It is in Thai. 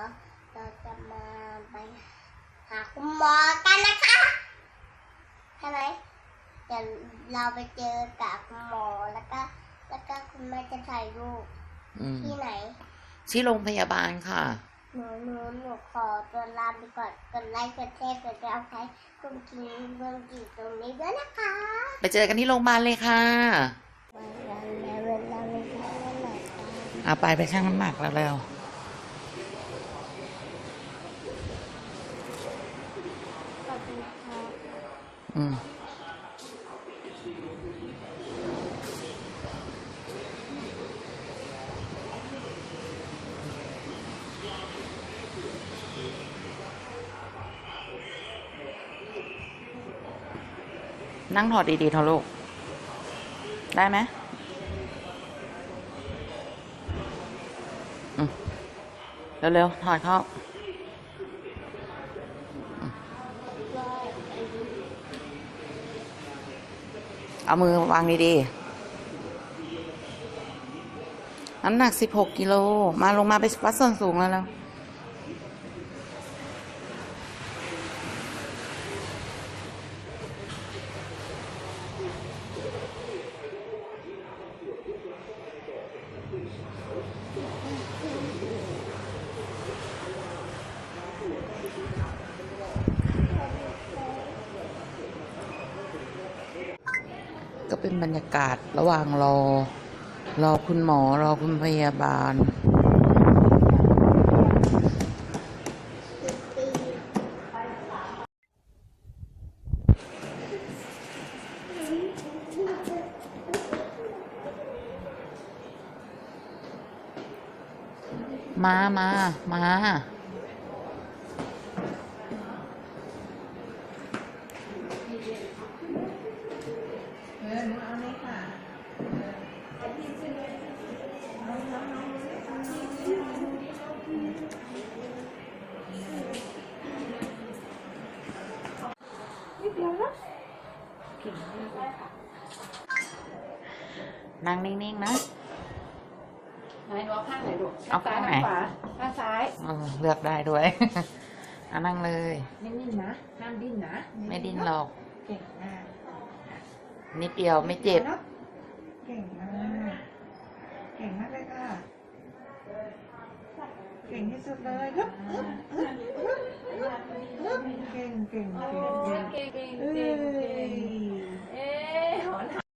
เราเราจะมาไปหาคุณหมอกันนะคะใช่ไหมเดี๋ยวเราไปเจอกับคุณหมอแล้วก็ แล้วก็คุณแม่จะถ่ายรูปอืมที่ไหนที่โรงพยาบาลค่ะ หนูหนูหนูขอตัวลาไปก่อนกดไลค์กดแชร์กดติดตามกลุ่มกินเมืองกีตรงนี้ด้วยนะคะไปเจอกันที่โรงพยาบาลเลยค่ะวันนี้เวลาไม่ได้เมื่อไหร่ค่ะเอาไปไปชั่งน้ำหนักแล้วเร็ว สวัสดีค่ะ อืมนั่งถอดดีๆเถอะลูก ได้ไหมอืมเร็วๆถอดเข้า เอามือวางดีๆ น้ำหนัก16กิโล มาลงมาไปวัดส่วนสูงแล้วแล้ว ก็เป็นบรรยากาศระหว่างรอ รอคุณหมอรอคุณพยาบาล มา มา มา นั่งนิ่งๆนะ ไหนดูเอาข้างไหนลูกเอาข้างไหน ขวาข้างซ้ายเออเลือกได้ด้วย อะนั่งเลย นิ่งๆนะ ห้ามดิ้นนะไม่ดิ้นหรอก เก่งมากนิดเดียวไม่เจ็บนาะเก่งมาก เก่งมากเลยค่ะ เก่งที่สุดเลยฮึบฮึบฮึบฮึบฮึบฮึบเก่ง 嗯好的好的